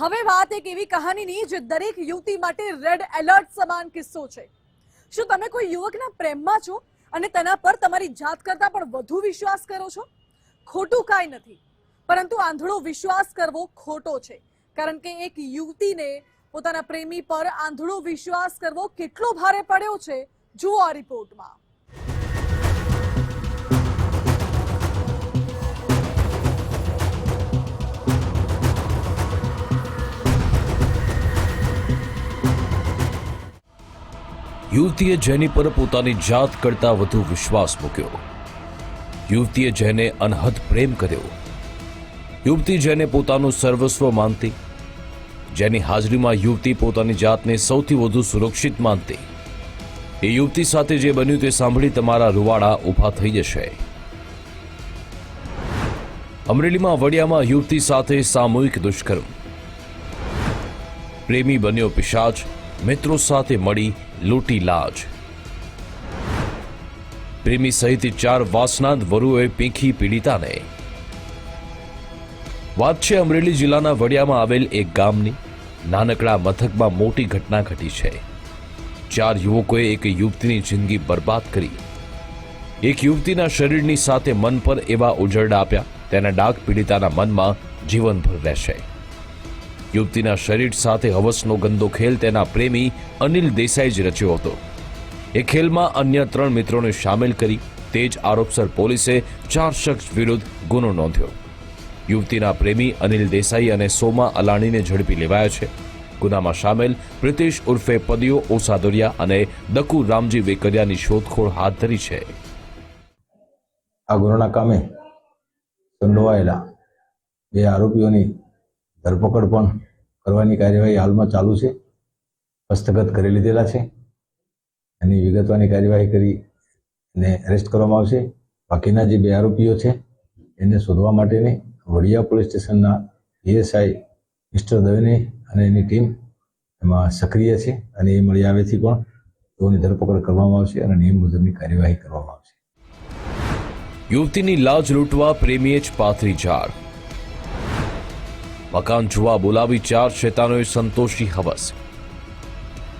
હવે વાત એક એવી કહાનીની જે દરેક યુવતી માટે રેડ એલર્ટ સમાન કિસ્સો છે. શું તમે કોઈ યુવકના પ્રેમમાં છો અને તેના પર તમારી જાત કરતાં પણ વધુ વિશ્વાસ કરો છો? ખોટું કાંઈ નથી, પરંતુ આંધળો વિશ્વાસ કરવો ખોટો છે. કારણ કે એક યુવતીને પોતાના પ્રેમી પર આંધળો વિશ્વાસ કરવો કેટલો ભારે પડ્યો છે, જુઓ આ રિપોર્ટમાં યુવતીએ જેની પર પોતાની જાત કરતા વધુ વિશ્વાસ મૂક્યો. યુવતીએ જેને અનહદ પ્રેમ કર્યો. યુવતી જેને પોતાનું સર્વસ્વ માનતી. જેની હાજરીમાં યુવતી પોતાની જાતને સૌથી વધુ સુરક્ષિત માનતી. એ યુવતી સાથે જે બન્યું તે સાંભળી તમારા રૂવાડા ઊભા થઈ જશે. અમરેલીમાં વડિયામાં યુવતી સાથે સામૂહિક દુષ્કર્મ. પ્રેમી બન્યો પિશાચ, મિત્રો સાથે મળી લૂંટી લાજ. પ્રેમી સહિત ચાર વાસનાદ વરુએ પીંખી પીડિતાને. વાત છે અમરેલી જિલ્લાના વડિયામાં આવેલ એક ગામની. નાનકડા મથકમાં મોટી ઘટના ઘટી છે. ચાર યુવકોએ એક યુવતીની જિંદગી બરબાદ કરી. એક યુવતીના શરીરની સાથે મન પર એવા ઉજરડા આપ્યા, તેના ડાક પીડિતાના મનમાં જીવનભર રહેશે. યુવતીના શરીર સાથે હવસનો ગંદો ખેલ તેના પ્રેમી અનિલ દેસાઈ જ રચ્યો હતો. એ ખેલમાં અન્ય ત્રણ મિત્રોને સામેલ કરી તે જ આરોપસર પોલીસે ચાર શખ્સ વિરુદ્ધ ગુનો નોંધ્યો. યુવતીના પ્રેમી અનિલ દેસાઈ અને સોમા અલાણીને ઝડપી લેવાયા છે. ગુનામાં સામેલ પ્રિતેશ ઉર્ફે પદિયો ઓસાદોરિયા અને દકુ રામજી વેકરિયાની શોધખોળ હાથ ધરી છે. આ ગુનાના કામે સંડોવાયેલા બે આરોપીઓની ધરપકડ પણ કરવાની કાર્યવાહી હાલમાં ચાલુ છે. હસ્તગત કરી લીધેલા છે. એની વિગતવાની કાર્યવાહી કરી એને અરેસ્ટ કરવામાં આવશે. બાકીના જે બે આરોપીઓ છે, એને શોધવા માટેની વડિયા પોલીસ સ્ટેશનના પીએસઆઈ મિસ્ટર દવેની અને એની ટીમ એમાં સક્રિય છે અને એ મળી આવેથી પણ તેઓની ધરપકડ કરવામાં આવશે અને નિયમ મુજબની કાર્યવાહી કરવામાં આવશે. યુવતીની લાજ લૂંટવા પ્રેમીએ જ પાથરી ઝાડ મકાન જોવા બોલાવી ચાર શેતાનોએ સંતોષી હવસ.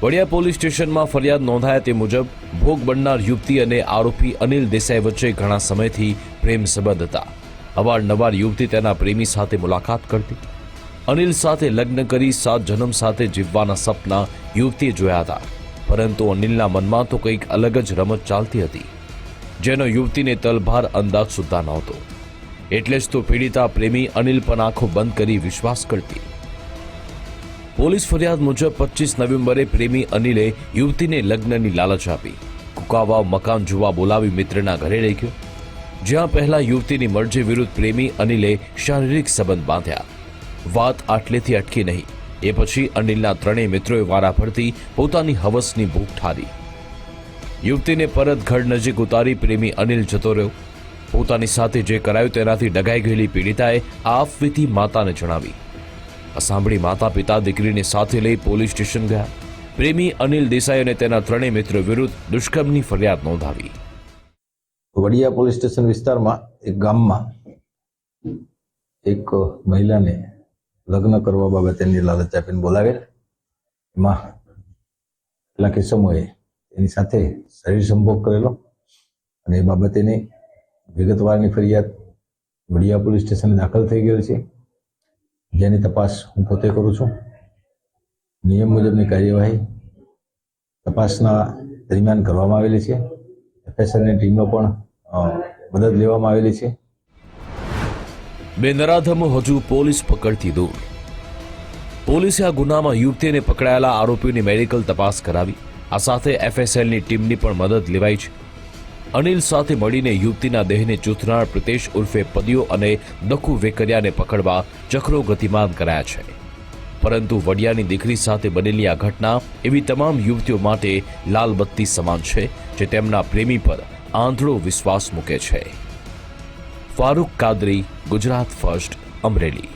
વડિયા પોલીસ સ્ટેશનમાં ફરિયાદ નોંધાયા તે મુજબ, ભોગ બનનાર યુવતી અને આરોપી અનિલ દેસાઈ વચ્ચે ઘણા સમયથી પ્રેમ સંબંધ હતા. અવારનવાર યુવતી તેના પ્રેમી સાથે મુલાકાત કરતી. અનિલ સાથે લગ્ન કરી સાત જન્મ સાથે જીવવાના સપના યુવતીએ જોયા હતા. પરંતુ અનિલના મનમાં તો કંઈક અલગ જ રમત ચાલતી હતી. જેનો યુવતીને તલભાર અંદાજ સુદ્ધા નહોતો. એટલે જ તો પીડિતા પ્રેમી અનિલ પણ આંખો બંધ કરી વિશ્વાસ કરતી. પોલીસ ફરિયાદ મુજબ પચીસ નવેમ્બરે પ્રેમી અનિલે યુવતીને લગ્નની લાલચ આપી. કુકાવાવ મકાન જોવા બોલાવી મિત્રના ઘરે લઈ ગયો. જ્યાં પહેલા યુવતીની મરજી વિરુદ્ધ પ્રેમી અનિલે શારીરિક સંબંધ બાંધ્યા. વાત આટલેથી અટકી નહીં. એ પછી અનિલના ત્રણેય મિત્રોએ વારા ફરતી પોતાની હવસની ભૂખ ઠારી. યુવતીને પરત ઘર નજીક ઉતારી પ્રેમી અનિલ જતો રહ્યો. પોતાની સાથે જે કરાયું તેનાથી ડગાઈ ગયેલી પીડિતાએ આ અફવીથી માતાને જણાવી. આ સાંભળી માતા પિતા દીકરીને સાથે લઈ પોલીસ સ્ટેશન ગયા. પ્રેમી અનિલ દેસાઈ અને તેના ત્રણેય મિત્રો વિરુદ્ધ દુષ્કર્મની ફરિયાદ નોંધાવી. વડિયા પોલીસ સ્ટેશન વિસ્તારમાં એક ગામમાં એક મહિલાને લગ્ન કરવા બાબતે એની લાલચ આપીને બોલાવેલ. એમાં કેટલાક સમયે એની સાથે શરીર સંભોગ કરેલો અને એ બાબતેની વિગતવારની ફરિયાદ વડિયા પોલીસ સ્ટેશને દાખલ થઈ ગયેલ છે. જેની તપાસ હું પોતે કરું છું. નિયમ મુજબની કાર્યવાહી તપાસના દરમિયાન કરવામાં આવેલી છે. એફએસએલની ટીમનો પણ મદદ લેવામાં આવેલી છે. બે નરાધમો હજુ પોલીસ પકડથી દૂર. પોલીસે આ ગુનામાં યુવતીને પકડાયેલા આરોપીઓની મેડિકલ તપાસ કરાવી. આ સાથે એફએસએલની ટીમની પણ મદદ લેવાઈ છે. અનિલ સાથે મળીને યુવતીના દેહને ચૂથનાર પ્રિતેશ ઉર્ફે પદિયો અને દખુ વેકરિયાને પકડવા ચક્રો ગતિમાન કરાયા છે. પરંતુ વડિયાની દીકરી સાથે બનેલી આ ઘટના એવી તમામ યુવતીઓ માટે લાલબત્તી સમાન છે, જે તેમના પ્રેમી પર આંધળો વિશ્વાસ મૂકે છે. ફારૂક કાદરી, ગુજરાત ફર્સ્ટ, અમરેલી.